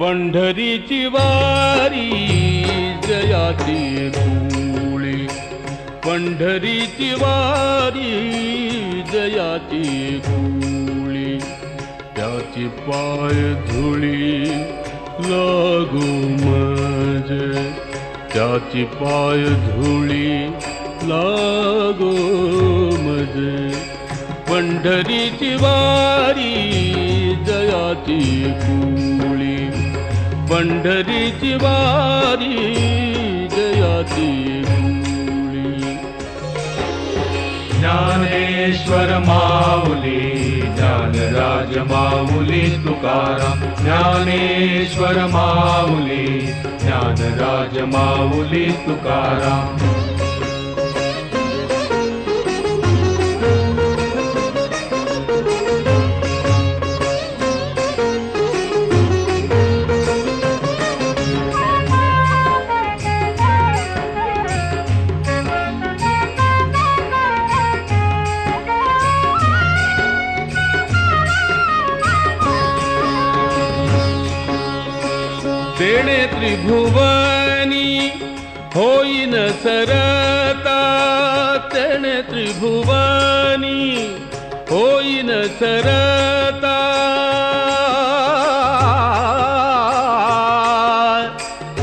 पंढरीची वारी जयाची कुळी पंढरीची वारी जयाची कुळी त्याची पाय धुळी लागू मज त्याची पाय धुळी लागो मज पंढरीची वारी जयाची कुळी पंढरीची वारी जयाची कुळी ज्ञानेश्वर माऊली ज्ञानराज माऊली तुकाराम। ज्ञानेश्वर माऊली ज्ञानराज माऊली तुकाराम देणे त्रिभुवनी होईन सरता तेणे त्रिभुवनी होईन सरता।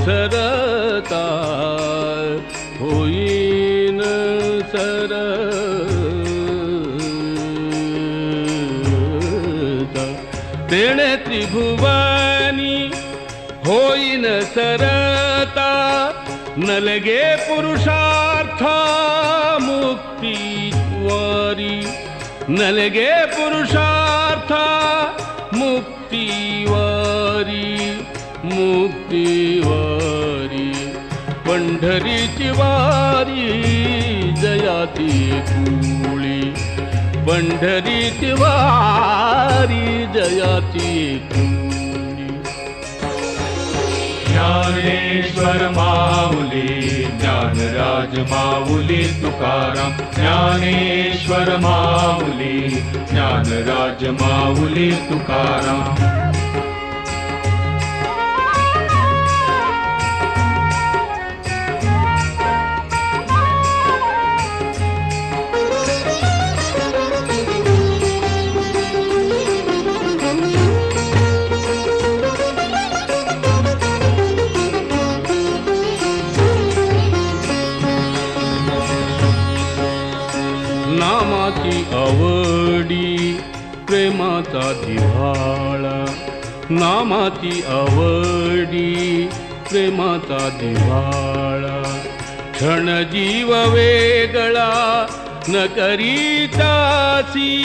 सरता होईन सरता। तेणे त्रिभुवनी होईन सरता नलगे पुरुषार्थ मुक्ती वारी नलगे पुरुषार्थ मुक्ती वारी मुक्ती वारी। पंढरीची वारी जयाती कुळी। पंढरीची वारी जयाती कुळी ज्ञानेश्वर माऊली ज्ञानराज माऊली तुकाराम। ज्ञानेश्वर माऊली ज्ञानराज माऊली तुकाराम नामाची आवडी प्रेमाचा दिवाळा. नामाची आवडी प्रेमाचा दिवाळा. क्षण जीव वेगळा न करीतासी